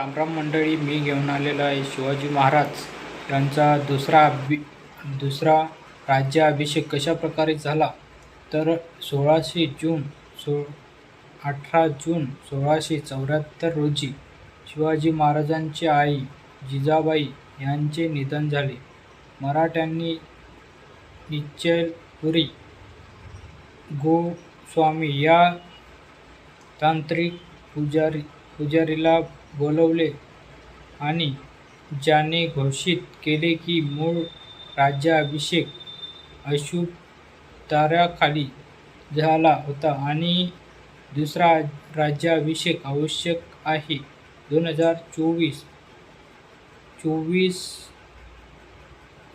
रामराम मंडळी मी घेऊन आलेलो आहे शिवाजी महाराज. यांचा दुसरा अभि दुसरा राज्याभिषेक कशा प्रकारे झाला? तर सोळाशे जून सो अठरा जून सोळाशे चौऱ्याहत्तर रोजी शिवाजी महाराजांची आई जिजाबाई यांचे निधन झाले. मराठ्यांनी निश्चलपुरी गोस्वामी या तांत्रिक पुजारी पुजारीला बोलवले आणि ज्याने घोषित केले की मूळ राज्याभिषेक अशुभ ताऱ्याखाली झाला होता आणि दुसरा राज्याभिषेक आवश्यक आहे. दोन हजार चोवीस चोवीस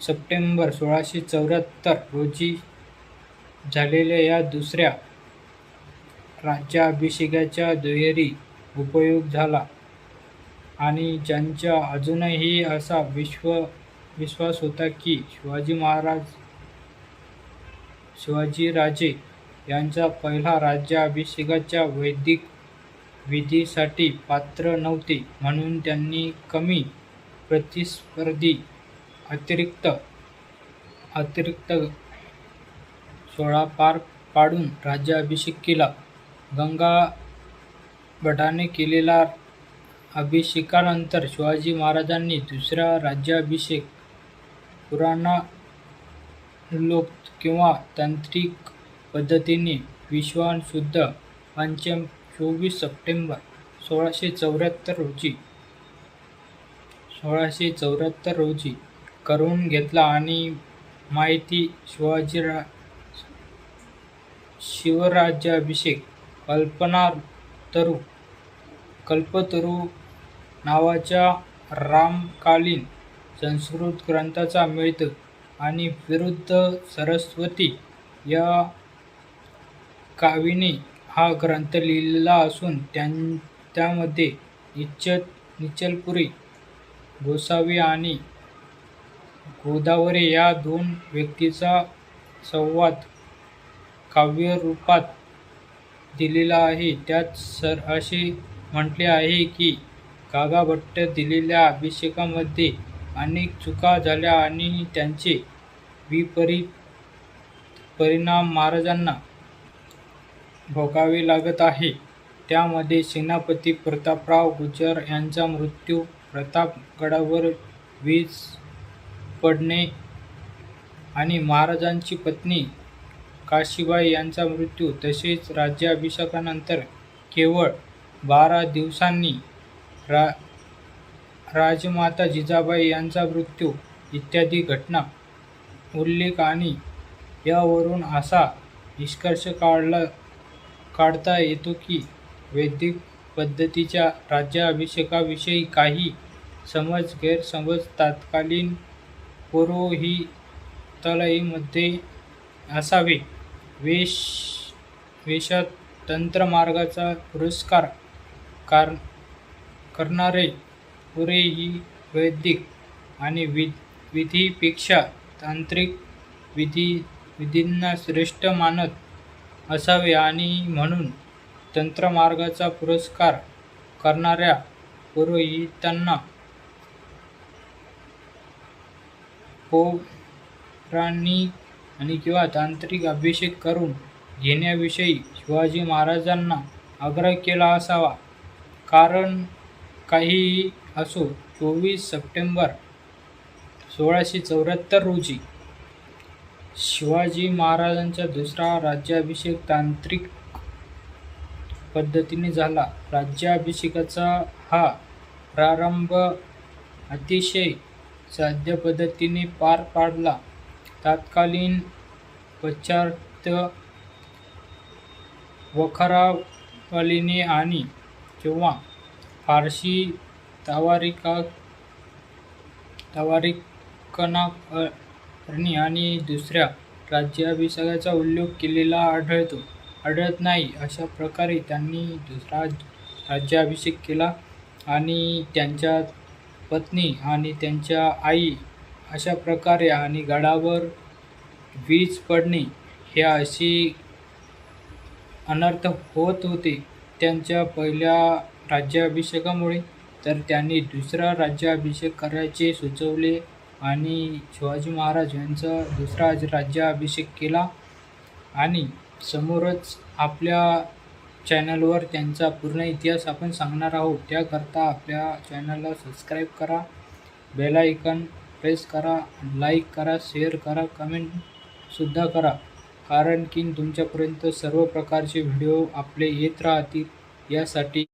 सप्टेंबर सोळाशे चौऱ्याहत्तर रोजी झालेल्या या दुसऱ्या राज्याभिषेकाच्या दुहेरी उपयोग झाला. आणि ज्यांचा अजूनही असा विश्व विश्वास होता की शिवाजी महाराज शिवाजीराजे यांचा पहिला राज्याभिषेकाच्या वैदिक विधीसाठी पात्र नव्हते म्हणून त्यांनी कमी प्रतिस्पर्धी अतिरिक्त अतिरिक्त सोळा पार पाडून राज्याभिषेक केला. गंगा भटाने केलेला अभिषेकानंतर शिवाजी महाराजांनी दुसरा राज्याभिषेक पुराणालोक किंवा तांत्रिक पद्धतीने विश्वान शुद्ध पंचम चोवीस सप्टेंबर सोळाशे चौऱ्याहत्तर रोजी सोळाशे चौऱ्याहत्तर रोजी करून घेतला आणि माहिती शिवाजीरा शिवराज्याभिषेक कल्पना तरु कल्पतरू नावाच्या रामकालीन संस्कृत ग्रंथाचा मिळतं आणि विरुद्ध सरस्वती या काविने हा ग्रंथ लिहिलेला असून त्यां त्यामध्ये निश्चल निचलपुरी गोसावी आणि गोदावरी या दोन व्यक्तीचा संवाद काव्यरूपात दिलेला आहे. त्यात सर असे म्हटले आहे की कागाभट्ट दिलेल्या अभिषेकामध्ये अनेक चुका झाल्या आणि त्यांचे विपरीत परिणाम महाराजांना भोगावे लागत आहे. त्यामध्ये सेनापती प्रतापराव गुजर यांचा मृत्यू प्रतापगडावर वीज पडणे आणि महाराजांची पत्नी काशीबाई यांचा मृत्यू तसेच राज्याभिषेकानंतर केवळ बारा दिवसांनी रा राजमाता जिजाबाई यांचा मृत्यू इत्यादी घटना उल्लेख आणि यावरून असा निष्कर्ष काढला काढता येतो की वैदिक पद्धतीच्या राज्याभिषेकाविषयी काही समज गैरसमज तत्कालीन पुरोहितालयीमध्ये असावे. वेश वेशात तंत्रमार्गाचा पुरस्कार कार करणारे पुरे ही वैदिक आणि वि विधीपेक्षा तांत्रिक विधी विधींना श्रेष्ठ मानत असावे आणि म्हणून तंत्रमार्गाचा पुरस्कार करणाऱ्या पुरोहितांना पौराणिक आणि किंवा तांत्रिक अभिषेक करून घेण्याविषयी शिवाजी महाराजांना आग्रह केला असावा. कारण काहीही असो चोवीस सप्टेंबर सोळाशे चौऱ्याहत्तर रोजी शिवाजी महाराजांचा दुसरा राज्याभिषेक तांत्रिक पद्धतीने झाला. राज्याभिषेकाचा हा प्रारंभ अतिशय साध्य पद्धतीने पार पाडला. तत्कालीन पाश्चात्य वखरावलीने आणि किंवा फारशी तवारिका तवारिकनाकरणी आणि दुसऱ्या राज्याभिषेकाचा उल्लेख केलेला आढळतो. आढळत नाही अशा प्रकारे त्यांनी दुसरा राज्याभिषेक केला आणि त्यांच्या पत्नी आणि त्यांच्या आई अशा प्रकारे आणि गडावर वीज पडणे हे अशी अनर्थ होत होते. त्यांच्या पहिल्या राज्याभिषेकामुळे. तर त्यांनी दुसरा राज्याभिषेक करायचे सुचवले आणि शिवाजी महाराज यांचा दुसरा राज्याभिषेक केला. आणि समोरच आपल्या चॅनलवर त्यांचा पूर्ण इतिहास आपण सांगणार आहोत. त्याकरता आपल्या चॅनलला सबस्क्राईब करा बेल आयकन प्रेस करा लाईक करा शेअर करा कमेंटसुद्धा करा. कारण की तुमच्यापर्यंत सर्व प्रकारचे व्हिडिओ आपले येत राहतील. यासाठी